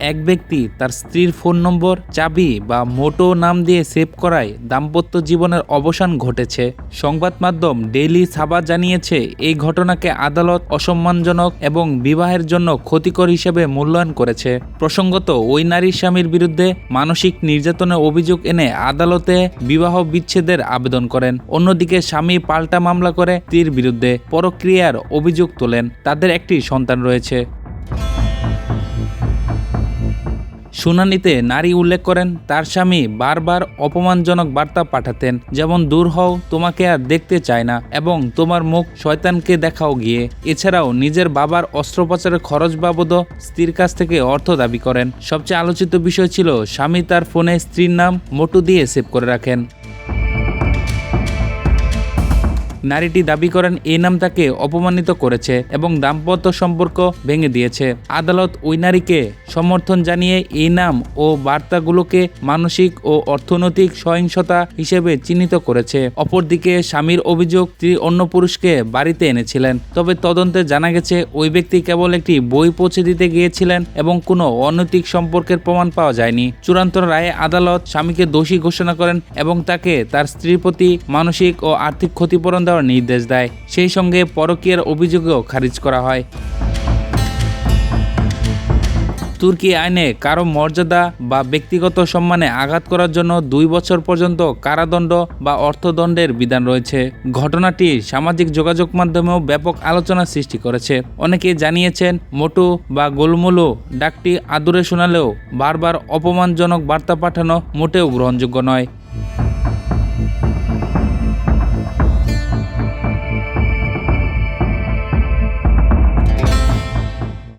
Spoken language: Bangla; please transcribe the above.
এক ব্যক্তি তার স্ত্রীর ফোন নম্বর, চাবি বা মোটো নাম দিয়ে সেভ করায় দাম্পত্য জীবনের অবসান ঘটেছে। সংবাদ মাধ্যম ডেইলি সাবা জানিয়েছে, এই ঘটনাকে আদালত অসম্মানজনক এবং বিবাহের জন্য ক্ষতিকর হিসেবে মূল্যায়ন করেছে। প্রসঙ্গত, ওই নারীর স্বামীর বিরুদ্ধে মানসিক নির্যাতনের অভিযোগ এনে আদালতে বিবাহ বিচ্ছেদের আবেদন করেন। অন্যদিকে, স্বামী পাল্টা মামলা করে স্ত্রীর বিরুদ্ধে পরক্রিয়ার অভিযোগ তোলেন। তাদের একটি সন্তান রয়েছে। শুনানিতে নারী উল্লেখ করেন, তার স্বামী বারবার অপমানজনক বার্তা পাঠাতেন, যেমন, দূর হও, তোমাকে আর দেখতে চায় না, এবং তোমার মুখ শয়তানকে দেখাও গিয়ে। এছাড়াও নিজের বাবার অস্ত্রোপচারের খরচ বাবদও স্ত্রীর কাছ থেকে অর্থ দাবি করেন। সবচেয়ে আলোচিত বিষয় ছিল, স্বামী তার ফোনে স্ত্রীর নাম মোটু দিয়ে সেভ করে রাখেন। নারীটি দাবি করেন এই নাম তাকে অপমানিত করেছে এবং দাম্পত্য সম্পর্ক ভেঙে দিয়েছে। আদালত ওই নারীকে সমর্থন জানিয়ে এই নাম ও বার্তাগুলোকে মানসিক ও অর্থনৈতিক সহিংসতা হিসেবে চিহ্নিত করেছে। অপরদিকে স্বামীর অভিযোগ, স্ত্রী অন্য পুরুষকে বাড়িতে এনেছিলেন। তবে তদন্তে জানা গেছে, ওই ব্যক্তি কেবল একটি বই পৌঁছে দিতে গিয়েছিলেন এবং কোনো অনৈতিক সম্পর্কের প্রমাণ পাওয়া যায়নি। চূড়ান্ত রায়ে আদালত স্বামীকে দোষী ঘোষণা করেন এবং তাকে তার স্ত্রীর প্রতি মানসিক ও আর্থিক ক্ষতিপূরণ দেওয়ার নির্দেশ দেয়। সেই সঙ্গে পরকীয়ার অভিযোগও খারিজ করা হয়। তুর্কি আইনে কারও মর্যাদা বা ব্যক্তিগত সম্মানে আঘাত করার জন্য দুই বছর পর্যন্ত কারাদণ্ড বা অর্থদণ্ডের বিধান রয়েছে। ঘটনাটি সামাজিক যোগাযোগ মাধ্যমেও ব্যাপক আলোচনা সৃষ্টি করেছে। অনেকে জানিয়েছেন, মোটু বা গোলমুলু ডাকটি আদুরে শোনালেও বারবার অপমানজনক বার্তা পাঠানো মোটেও গ্রহণযোগ্য নয়।